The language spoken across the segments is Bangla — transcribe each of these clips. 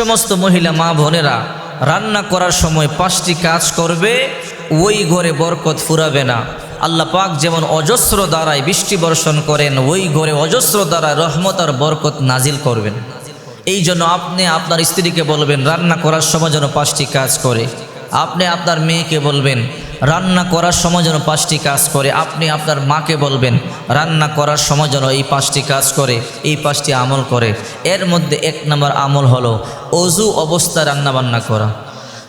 সমস্ত মহিলা মা বোনেরা রান্না করার সময় পাঁচটি কাজ করবে, ওই ঘরে বরকত ফুরাবে না। আল্লাহ পাক যেমন অজস্র দ্বারায় বৃষ্টি বর্ষণ করেন, ওই ঘরে অজস্র দ্বারায় রহমত আর বরকত নাজিল করবেন। এই জন্য আপনি আপনার স্ত্রীকে বলবেন, রান্না করার সময় যেন পাঁচটি কাজ করে। আপনি আপনার মেয়েকে বলবেন রান্না করার সময় যেন পাঁচটি কাজ করে। আপনি আপনার মাকে বলবেন, রান্না করার সময় যেন এই পাঁচটি কাজ করে, এই পাঁচটি আমল করে। এর মধ্যে এক নম্বর আমল হলো অজু অবস্থায় রান্না বান্না করা।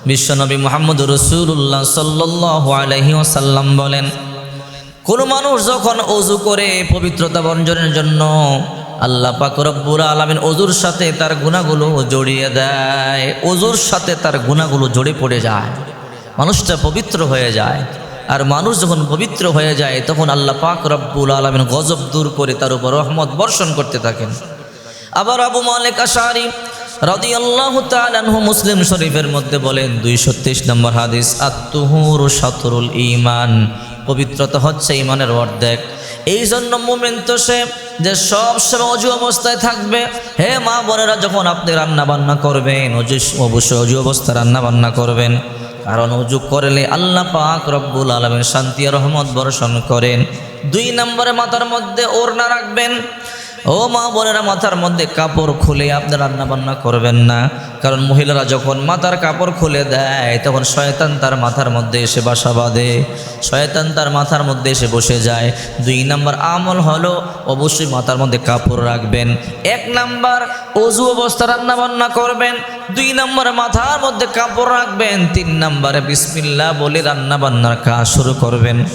বিশ্বনবী মোহাম্মদ রসুল্লাহ সাল্লাহ আলহি ওসাল্লাম বলেন, কোনো মানুষ যখন অজু করে পবিত্রতা বঞ্জনের জন্য, আল্লাহ পাক রব্বুর আলমিন অজুর সাথে তার গুণাগুলো জড়িয়ে দেয়। অজুর সাথে তার গুণাগুলো জড়ে পড়ে যায়। মানুষটা পবিত্র হয়ে যায়। আর মানুষ যখন পবিত্র হয়ে যায়, তখন আল্লাহ পাক রব্বুল আলমিন গজব দূর করে তার উপর রহমত বর্ষণ করতে থাকেন। আবার আবু মালিক আশারি রাদিয়াল্লাহু তাআলা আনহু মুসলিম শরীফের মধ্যে বলেন 223 নম্বর হাদিস, আত-তুহুর ইমান ঈমান, পবিত্রতা হচ্ছে ঈমানের অর্ধেক। এই জন্য মুমিন তো সে যে সব সময় অজু অবস্থায় থাকবে, হে মা বোনেরা যখন আপনি রান্না বান্না করবেন, অজু অবশ্যই অজু অবস্থায় রান্না বান্না করবেন। কারণ উজু করলে আল্লাহ পাক রব্বুল আলমের শান্তি রহমত বর্ষণ করেন। দুই নম্বরে মাথার মধ্যে ওড়না রাখবেন। ও মা বোনেরা, মাথার মধ্যে কাপড় খুলে আপনি রান্না বান্না করবেন না। কারণ মহিলারা যখন মাথার কাপড় খুলে দেয়, তখন শয়তান তার মাথার মধ্যে এসে বাসা বাঁধে। শয়তান তার মাথার মধ্যে এসে বসে যায়। দুই নাম্বার আমল হলো অবশ্যই মাথার মধ্যে কাপড় রাখবেন। এক নাম্বার অজু অবস্থা রান্না বান্না করবেন। দুই নম্বরে মাথার মধ্যে কাপড় রাখবেন। তিন নম্বরে বিসমিল্লা বলে রান্না বান্নার কাজ শুরু করবেন।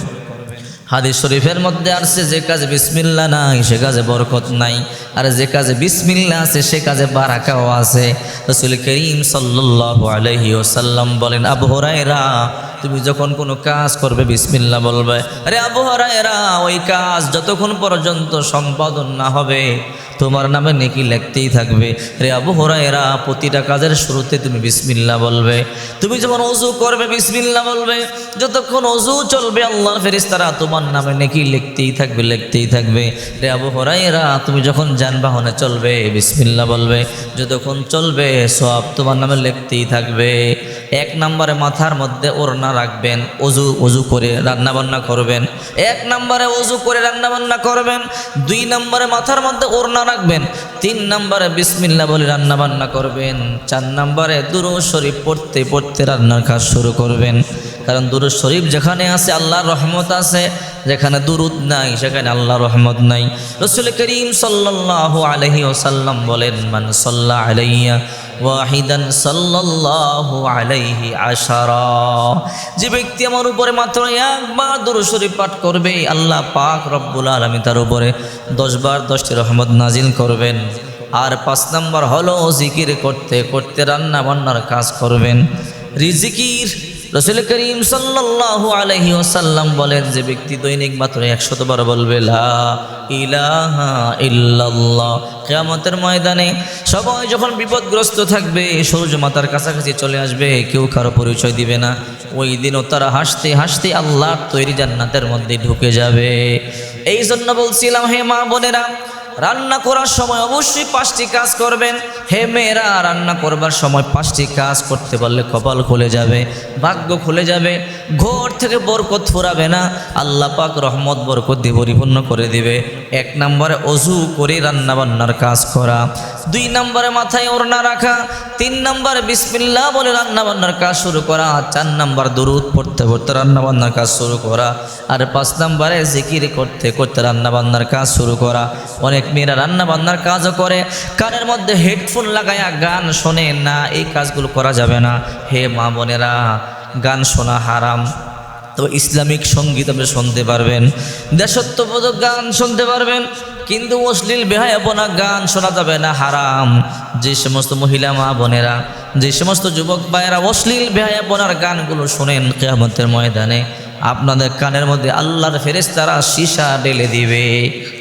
হাদিস শরীফের মধ্যে আসছে, যে কাজে বিসমিল্লা নাই, সে কাজে বরকত নাই। আর যে কাজে বিসমিল্লা আছে, সে কাজে বারাকাও আছে। রসুল করিম সাল্লাহ আলহিউসাল্লাম বলেন, আবু হরাইরা তুমি যখন কোনো কাজ করবে বিসমিল্লা বলবে, আরে আবু হরাইরা ওই কাজ যতক্ষণ পর্যন্ত সম্পাদন না হবে, তোমার নামে নেকি লিখতেই থাকবে। রে আবু হরাইরা প্রতিটা কাজের শুরুতে তুমি বিসমিল্লা বলবে। তুমি যখন অজু করবে বিসমিল্লা বলবে। যতক্ষণ অজু চলবে, আল্লাহর ফেরিস্তারা তোমার নামে নেকি লিখতেই থাকবে লিখতেই থাকবে। রে আবু হরাইরা তুমি যখন যানবাহনে চলবে বিসমিল্লা বলবে। যতক্ষণ চলবে সব তোমার নামে লিখতেই থাকবে। এক নম্বরে মাথার মধ্যে ওড়না রাখবেন অজু অজু করে রান্নাবান্না করবেন। এক নম্বরে অজু করে রান্নাবান্না করবেন, দুই নম্বরে মাথার মধ্যে ওড়না রাখবেন, তিন নম্বরে বিসমিল্লা বলে রান্নাবান্না করবেন, চার নম্বরে দুরু শরীফ পড়তে পড়তে রান্নার কাজ শুরু করবেন। কারণ দুরুদ শরীফ যেখানে আছে, আল্লাহর রহমত আছে। যেখানে দুরুদ নাই, সেখানে আল্লাহর রহমত নাই। রসুল করিম সাল্লাল্লাহু আলাইহি ওসাল্লাম বলেন, মান সাল্লাহ আলাইয়া ওয়াহিদান সাল্লাল্লাহু আলাইহি আশারা। যে ব্যক্তি আমার উপরে মাত্র একবার দুরূদ শরীফ পাঠ করবে, আল্লাহ পাক রব্বুল আলামিন তার উপরে দশবার দশটি রহমত নাজিল করবেন। আর পাঁচ নম্বর হলো জিকির করতে করতে রান্না বান্নার কাজ করবেন। রিজিকির রসুল করিম সাল্লাল্লাহু আলাইহি ওসাল্লাম বলেন, যে ব্যক্তি দৈনিক মাত্র একশত বার বলবে, লা ইলাহা ইল্লাল্লাহ। ময়দানে সবাই যখন বিপদগ্রস্ত থাকবে, সূর্য মাতার কাছাকাছি চলে আসবে, কেউ কারও পরিচয় দিবে না। ওই দিনও তারা হাসতে হাসতে আল্লাহর তৈরি জান্নাতের মধ্যে ঢুকে যাবে। এই জন্য বলছিলাম, হে মা বোনেরা রান্না করার সময় অবশ্যই পাঁচটি কাজ করবেন। হে মেয়েরা, রান্না করবার সময় পাঁচটি কাজ করতে পারলে কপাল খুলে যাবে, ভাগ্য খুলে যাবে, ঘর থেকে বরকত ফুরাবে না। আল্লাহ পাক রহমত, বরকত দিয়ে পরিপূর্ণ করে দিবে। এক নম্বরে অজু করে রান্না বান্নার কাজ করা, দুই নম্বরে মাথায় ওড়না রাখা, তিন নম্বরে বিসমিল্লাহ বলে রান্না বান্নার কাজ শুরু করা, চার নম্বর দুরুদ পড়তে পড়তে রান্না বান্নার কাজ শুরু করা আর পাঁচ নম্বরে জিকির করতে করতে রান্না বান্নার কাজ শুরু করা। অনেক মেয়েরা রান্না বান্নার কাজও করে, কানের মধ্যে হেডফোন লাগায়া গান শোনে, না, এই কাজগুলো করা যাবে না। হে মা বোনেরা, গান শোনা হারাম। তো ইসলামিক সংগীত আপনি শুনতে পারবেন, দেশত্ববোধক গান শুনতে পারবেন, কিন্তু অশ্লীল বেহায়াপনা গান শোনা যাবে না, হারাম। যে সমস্ত মহিলা মা বোনেরা, যে সমস্ত যুবক ভাইয়েরা অশ্লীল বেহায়াপনার গানগুলো শোনেন কেয়ামতের ময়দানে, আপনাদের কানের মধ্যে আল্লাহর ফেরেশতারা সীসা ঢেলে দিবে,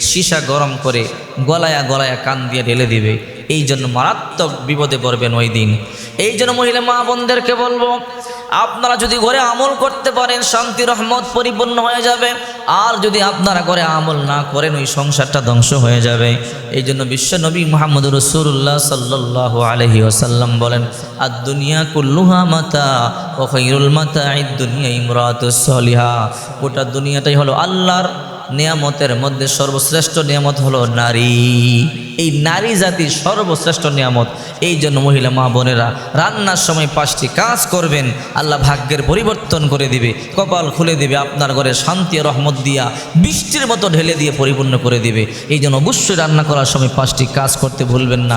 সীসা গরম করে গলায়া গলায়া কান দিয়ে ঢেলে দিবে। এই জন্য মারাত্মক বিপদে পড়বেন ওই দিন। এই জন্য মহিলা মা বোনদেরকে বলব, আপনারা যদি ঘরে আমল করতে পারেন, শান্তি, রহমত পরিপূর্ণ হয়ে যাবে। আর যদি আপনারা ঘরে আমল না করেন, ওই সংসারটা ধ্বংস হয়ে যাবে। এই জন্য বিশ্ব নবী মোহাম্মদ রসুল্লাহ সাল্লাহ আলহি আসাল্লাম বলেন আর দুনিয়া কুল্লুহা মাতা ও খৈরুল মাতা এই দুনিয়া ইমরাত সলিহা। গোটা দুনিয়াটাই হলো আল্লাহর নিয়ামতের মধ্যে সর্বশ্রেষ্ঠ নিয়ামত হলো নারী। এই নারী জাতির সর্বশ্রেষ্ঠ নিয়ামত, এই জন্য মহিলা মা বোনেরা রান্নার সময় পাঁচটি কাজ করবেন। আল্লাহ ভাগ্যের পরিবর্তন করে দিবে, কপাল খুলে দিবে, আপনার ঘরে শান্তি রহমত দিয়া বৃষ্টির মতো ঢেলে দিয়ে পরিপূর্ণ করে দিবে। এই জন্য অবশ্যই রান্না করার সময় পাঁচটি কাজ করতে ভুলবেন না।